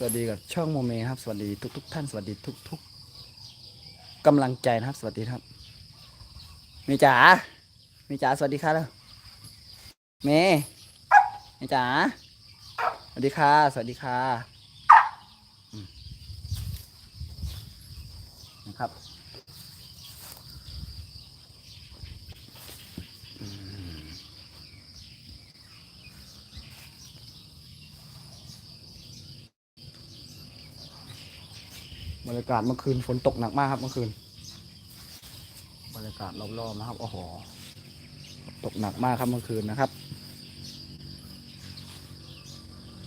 สวัสดีกับช่องโมเมครับ สวัสดีทุก ๆ ท่านสวัสดีทุก ๆกำลังใจนะครับ สวัสดีครับเมย์จ๋าเมย์จ๋าสวัสดีค่ะแล้วเมย์เมย์จ๋าสวัสดีค่ะ สวัสดีค่ะนะครับ บรรยากาศเมื่อคืนฝนตกหนักมากครับเมื่อคืน บรรยากาศรอบๆนะครับโอ้โหตกหนักมากครับเมื่อคืนนะครับ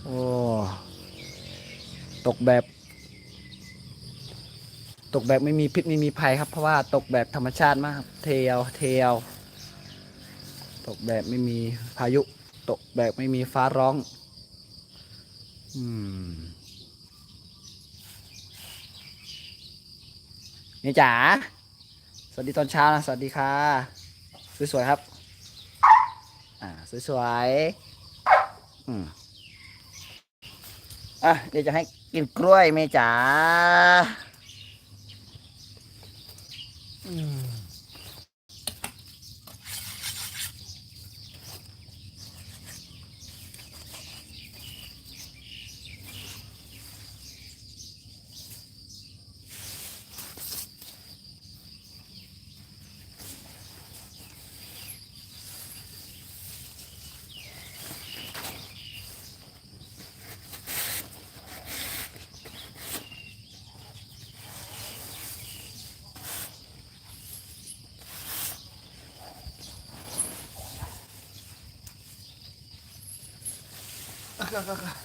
โอ้ตกแบบ ตกแบบไม่มีพิษไม่มีภัยครับ เพราะว่าตกแบบธรรมชาติมากครับเทวเทวตกแบบไม่มีพายุ ตกแบบไม่มีฟ้าร้อง อืม นี่จ๋าสวัสดีตอนเช้านะสวัสดีค่ะ สวยๆครับ อ่าสวยๆอืมอะเดี๋ยวจะให้กินกล้วยเมจ๋าอืม อะ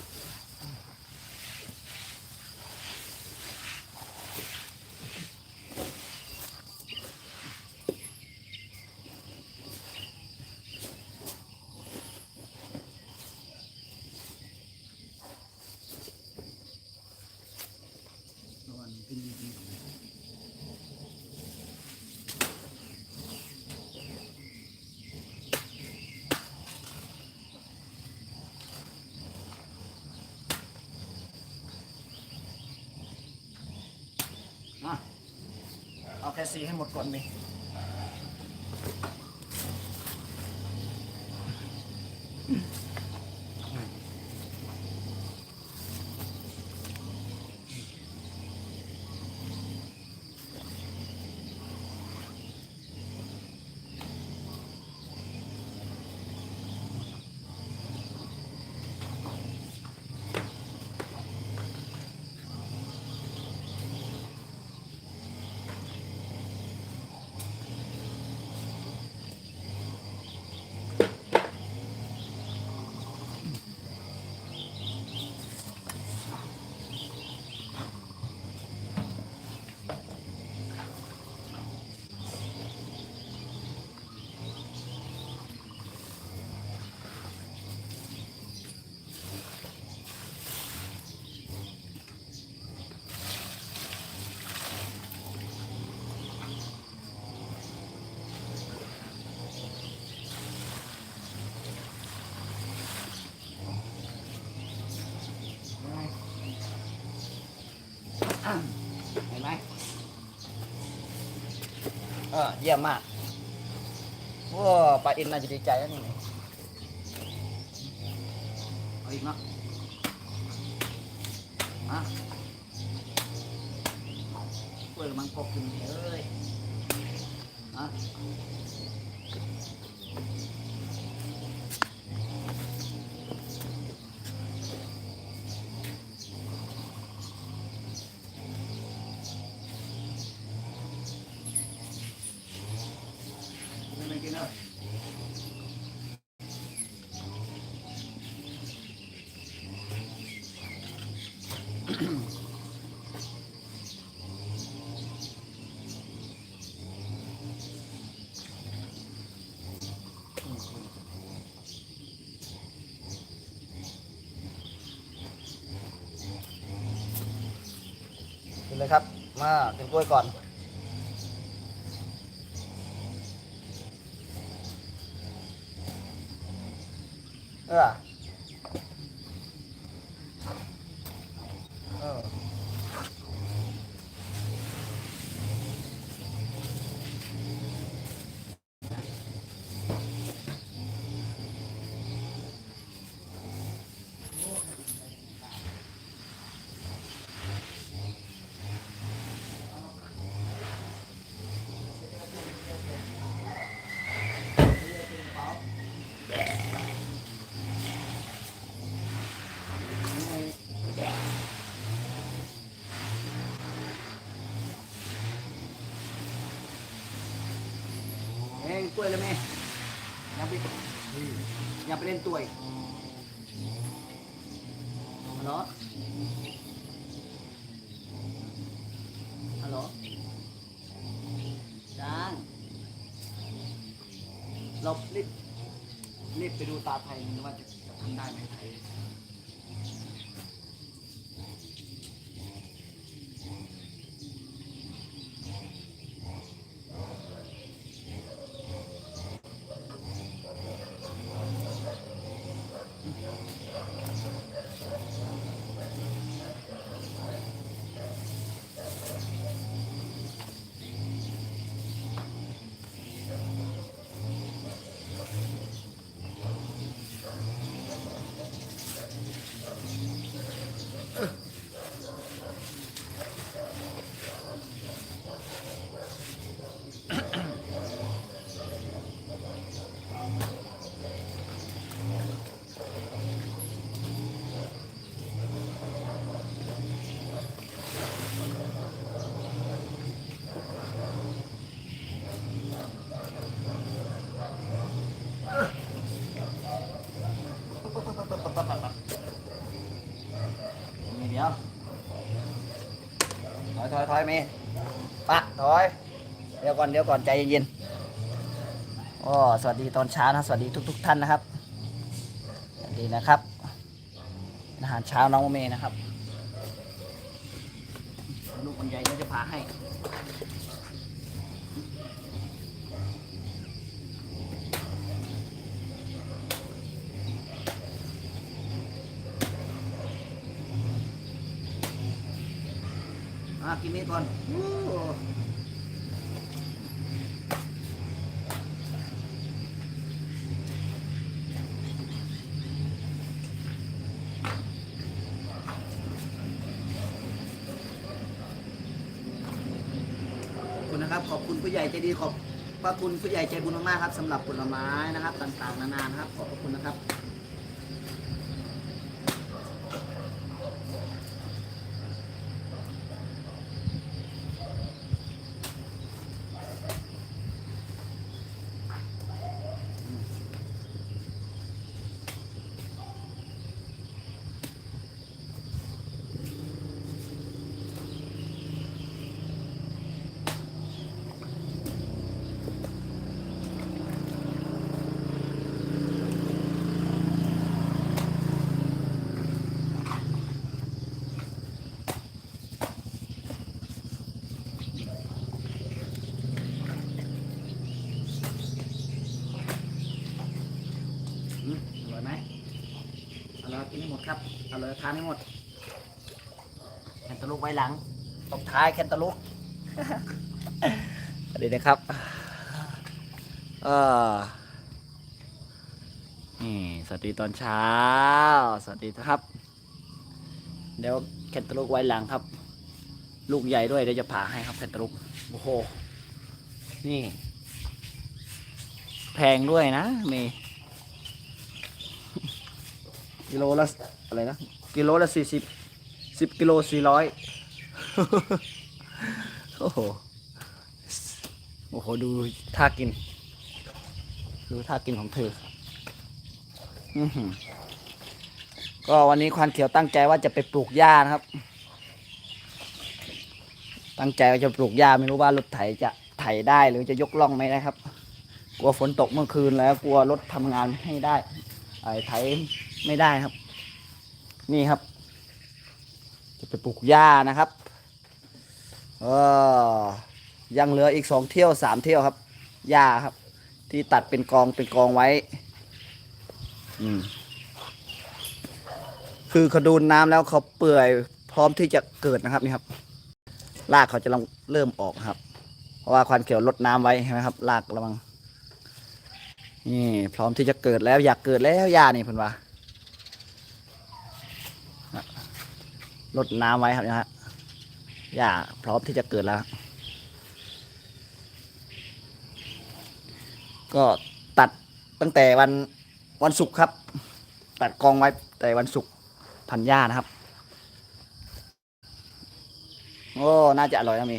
สีให้หมดก่อนมี่อะ เห็นไหมเออเยี่ยมมากว้าปลาอินน่าจะดีใจแล้วนี่เอาอีกเนาะอะกล้วยมังพกกินเลยอะ ไม่กินเลยกิน เลยครับมากินกล้วยก่อน เออ กล้วยเลยแม่อยังไปอยังไปเล่นตัวอีกฮัลโหลฮัลโหลจางเรารีบรีบไปดูตาไทยว่าจะทำได้ไหมไทย ดี๋ยวถอยถอยถอยเมย์ปะถอย เดี๋ยวก่อนเดี๋ยวก่อนใจเย็นๆโอ้สวัสดีตอนเช้านะสวัสดีทุกๆท่านนะครับสวัสดีนะครับ อาหารเช้าน้องเมย์นะครับลูกคนใหญ่ก็จะพาให้ อะกินนี้ก่อนอู้ขอบคุณนะครับ ขอบคุณผู้ใหญ่ใจดีขอบพระคุณผู้ใหญ่ใจบุญมากๆครับสำหรับผลไม้นะครับ ต่างๆนานานะครับ ขอบพระคุณนะครับ อืมอร่อยไหมอร่อยกินให้หมด ครับอร่อยทานให้หมดแคนตาลูกไว้หลังตบท้ายแคนตาลูกสวัสดีนะครับเออนี่สวัสดีตอนเช้า สวัสดีครับ เดี๋ยวแคนตาลูกไว้หลังครับ ลูกใหญ่ด้วยเดี๋ยวจะผ่าให้ครับแคนตาลูกโอ้โหนี่ แพงด้วยนะเมย์ กิโลละอะไรนะ กิโลละสี่สิบสิบกิโลสี่ร้อยโอ้โห โอ้โห ดูท่ากิน ดูท่ากินของเธออื้อหือก็วันนี้ควันเขียวตั้งใจว่าจะไปปลูกหญ้านะครับ ตั้งใจว่าจะปลูกหญ้าไม่รู้ว่ารถไถจะไถได้หรือจะยกล่องไม่ได้ครับ กลัวฝนตกเมื่อคืนแล้ว กลัวรถทำงานให้ได้ ไอ้ไถไม่ได้ครับ นี่ครับ จะไปปลูกหญ้านะครับเออยังเหลืออีกสองเที่ยวสามเที่ยวครับหญ้าครับ ที่ตัดเป็นกองเป็นกองไว้ อืมคือเขาดูนน้ำแล้วเขาเปื่อยพร้อมที่จะเกิดนะครับนี่ครับรากเขาจะเริ่มออกครับ เพราะว่าควันเขียวลดน้ำไว้ใช่ไหมครับรากระวัง นี่พร้อมที่จะเกิดแล้วอยากเกิดแล้วยานี่เพิ่อนว่าลดน้ำไว้ครับนะฮะยาพร้อมที่จะเกิดแล้ว ก็ตัดตั้งแต่วันวันศุกร์ครับ ตัดกองไว้แต่วันศุกร์พันหญ้านะครับ โอ้ น่าจะอร่อยนะมี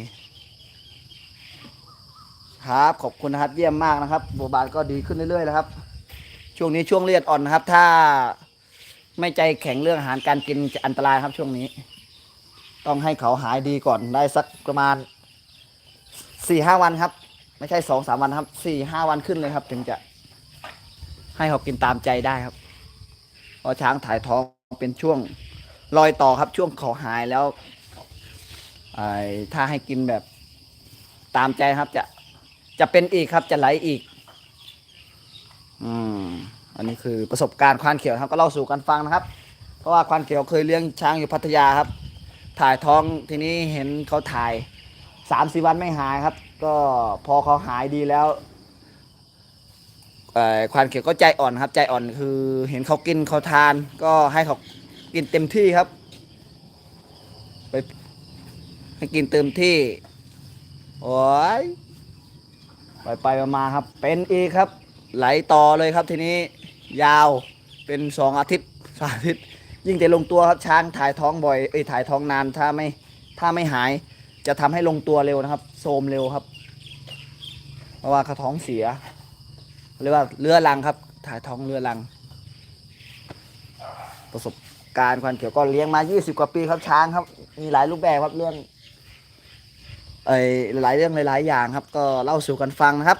ครับ ขอบคุณนะครับ เยี่ยมมากนะครับบัวบานก็ดีขึ้นเรื่อยๆแล้วครับ ช่วงนี้ช่วงเลือดอ่อนนะครับ ถ้าไม่ใจแข็งเรื่องอาหารการกินจะอันตรายครับช่วงนี้ ต้องให้เขาหายดีก่อนได้สักประมาณสี่ห้าวันครับ ไม่ใช่สองสามวันครับสี่ห้าวันขึ้นเลยครับ ถึงจะให้เขากินตามใจได้ครับเพราะช้างถ่ายท้องเป็นช่วงรอยต่อครับช่วงเขาหายแล้วถ้าให้กินแบบตามใจครับจะ จะเป็นอีกครับจะไหลอีก อืมอันนี้คือประสบการณ์ควานเขียวครับก็เล่าสู่กันฟังนะครับ เพราะว่าควานเขียวเคยเลี้ยงช้างอยู่พัทยาครับ ถ่ายท้องทีนี้เห็นเขาถ่ายสามสี่วันไม่หายครับ ก็พอเขาหายดีแล้วเอ่อควานเขียวก็ใจอ่อนครับ ใจอ่อนคือเห็นเขากินเขาทาน ก็ให้เขากินเต็มที่ครับ ไปให้กินเต็มที่โอ้ย ไปไปมาครับ เป็นอีกครับ ไหลต่อเลยครับทีนี้ยาวเป็นสองอาทิตย์สามอาทิตย์ ยิ่งแต่ลงตัวครับช้างถ่ายท้องบ่อยเอ้ยถ่ายท้องนานถ้าไม่ถ้าไม่หายจะทำให้ลงตัวเร็วนะครับโทรมเร็วครับ เพราะว่าเขาท้องเสียเรียกว่าเรือรังครับ ถ่ายท้องเรือรัง ประสบการณ์ควันเขียวก็เลี้ยงมา 20 กว่าปีครับช้างครับ มีหลายรูปแบบครับเรื่อง เอ้หลายเรื่องหลาย ๆ อย่างครับ ก็เล่าสู่กันฟังนะครับ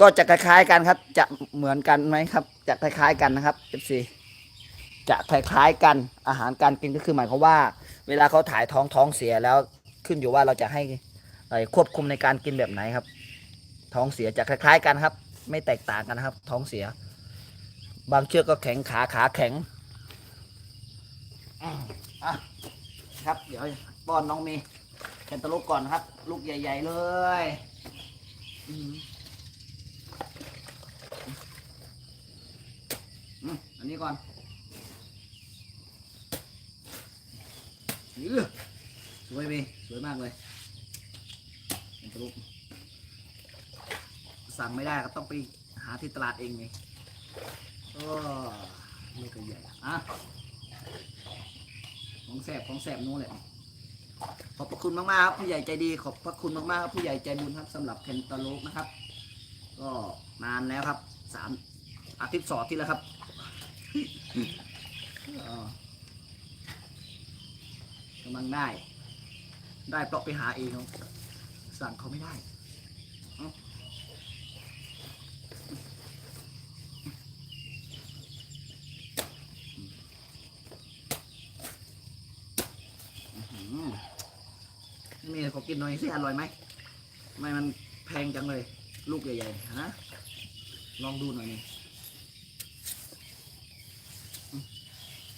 ก็จะคล้ายๆกันครับ จะเหมือนกันไหมครับ จะคล้ายๆกันนะครับ FC จะคล้ายๆกันอาหารการกินก็คือหมายความว่า เวลาเขาถ่ายท้องท้องเสียแล้วขึ้นอยู่ว่าเราจะให้ควบคุมในการกินแบบไหนครับ ท้องเสียจะคล้าย ๆ กันครับ ไม่แตกต่างกันนะครับ ท้องเสีย บางเชือกก็แข็งขาขาแข็ง ครับ เดี๋ยวป้อนน้องเมย์แคนตาลูกก่อนครับ ลูกใหญ่ ๆ เลยอันนี้ก่อนอือสวยไหสวยมากเลยเป็นตลุกสั่งไม่ได้ก็ต้องไปหาที่ตลาดเองไงโอ้ลูกก็ใหญ่อะ ของแสบของแสบนู้นแหละขอบพระคุณมากๆครับผู้ใหญ่ใจดีขอบพระคุณมากๆครับผู้ใหญ่ใจบุญครับสำหรับเคนตาลูกนะครับ ก็นานแล้วครับสามอาทิตย์สองที่แล้วครับกำลังได้ ได้เพราะไปหาเองสั่งเขาไม่ได้เอ้าอื้อหือนี่ ขอกินหน่อยสิอร่อยไหมไม่มันแพงจังเลย ลูกใหญ่ๆฮะลองดูหน่อยนี่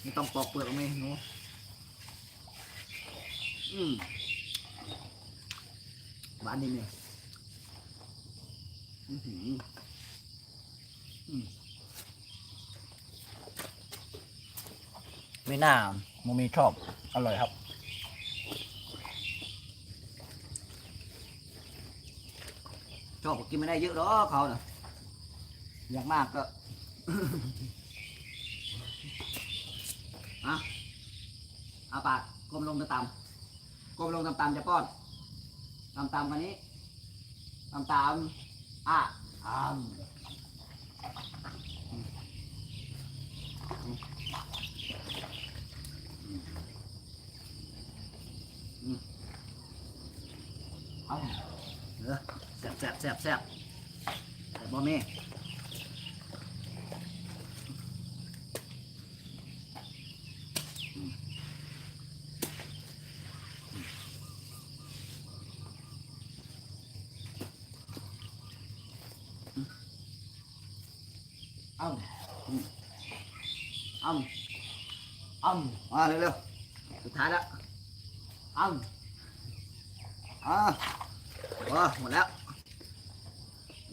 ไม่ต้องปอกเปลือกไหมหนูอืมหวานดีเนี่ยอื้อหืออืมไม่น่าโมมีชอบ อร่อยครับ ชอบก็กินไม่ได้เยอะหรอกเขาน่ะอยากมากก็อะอาปากก้มลงต่ำๆก้มลงต่ำๆจะป้อนต่ำๆกว่านี้ต่ำๆอะอ่ำเอาเออแซ่บแซ่บแซ่บแซ่บแต่บ่แม่อ้ำอืมอ้ำอ้ำมาเร็วๆสุดท้ายแล้วอ้ำอ่าโอ้หมดแล้วหมด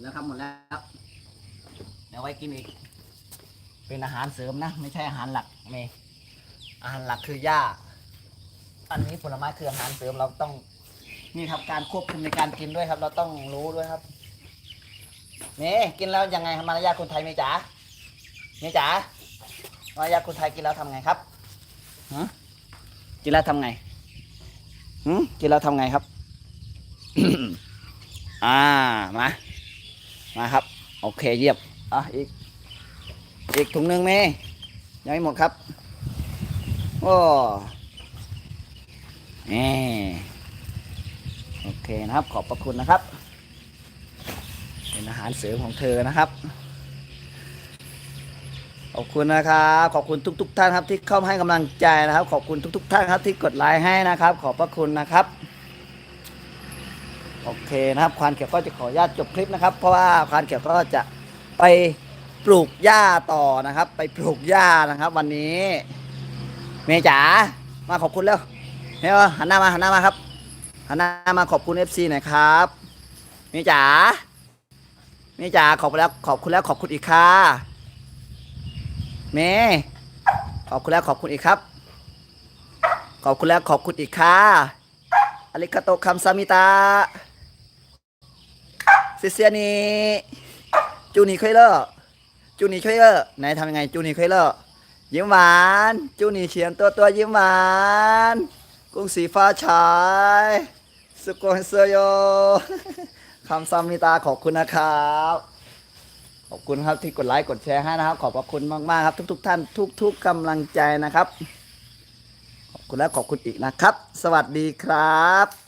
แล้วครับหมดแล้วเดี๋ยวไว้กินอีก เป็นอาหารเสริมนะ ไม่ใช่อาหารหลักเมย์อาหารหลักคือหญ้า อันนี้ผลไม้คืออาหารเสริมเราต้องนี่ครับการควบคุมในการกินด้วยครับ เราต้องรู้ด้วยครับเมย์กินแล้วยังไงครับมารยาคนไทยเมย์จ๋าเนี่ยจ๋ามารยาคนไทยกินแล้วทำไงครับฮะกินแล้วทำไงหืมกินแล้วทำไงครับ อ่ามา มาครับ โอเคเยี่ยมอะอีก อีกถุงหนึ่งเมย์ยังไม่หมดครับ โอ้นี่โอเคนะครับ ขอบพระคุณนะครับ เป็นอาหารเสริมของเธอนะครับ ขอบคุณนะครับ ขอบคุณทุก ๆ ท่านครับที่เข้ามาให้กำลังใจนะครับ ขอบคุณทุก ๆ ท่านครับที่กดไลค์ให้นะครับ ขอบพระคุณนะครับ โอเคนะครับควานเขียวก็จะขออนุญาตจบคลิปนะครับ เพราะว่าควานเขียวก็จะไปปลูกหญ้าต่อนะครับ ไปปลูกหญ้านะครับ วันนี้ เมย์จ๋ามาขอบคุณแล้วเมย์หันหน้ามาหันหน้ามาครับหันหน้ามาขอบคุณ FC หน่อยครับ เมย์จ๋าเมย์จ๋าขอบคุณแล้วขอบคุณแล้วขอบคุณอีกค่ะเมย์ขอบคุณแล้วขอบคุณอีกครับ ขอบคุณแล้วขอบคุณอีกค่ะอาริกาโตคัมซามิตา เซเซียนีจูนี่เคยเลอร์จูนี่เคยเลอร์ไหนทำยังไงจูนี่เคยเลอร์ยิ้มหวานจูนี่เฉียนตัวตัวยิ้มหวานกุ้งสีฟ้าชายสุโกเซโยคำซามิตาขอบคุณนะครับ ขอบคุณครับที่กดไลค์กดแชร์ให้นะครับ ขอบพระคุณมากๆครับ ทุก ๆ ท่าน ทุก ๆกำลังใจนะครับ ขอบคุณและขอบคุณอีกนะครับ สวัสดีครับ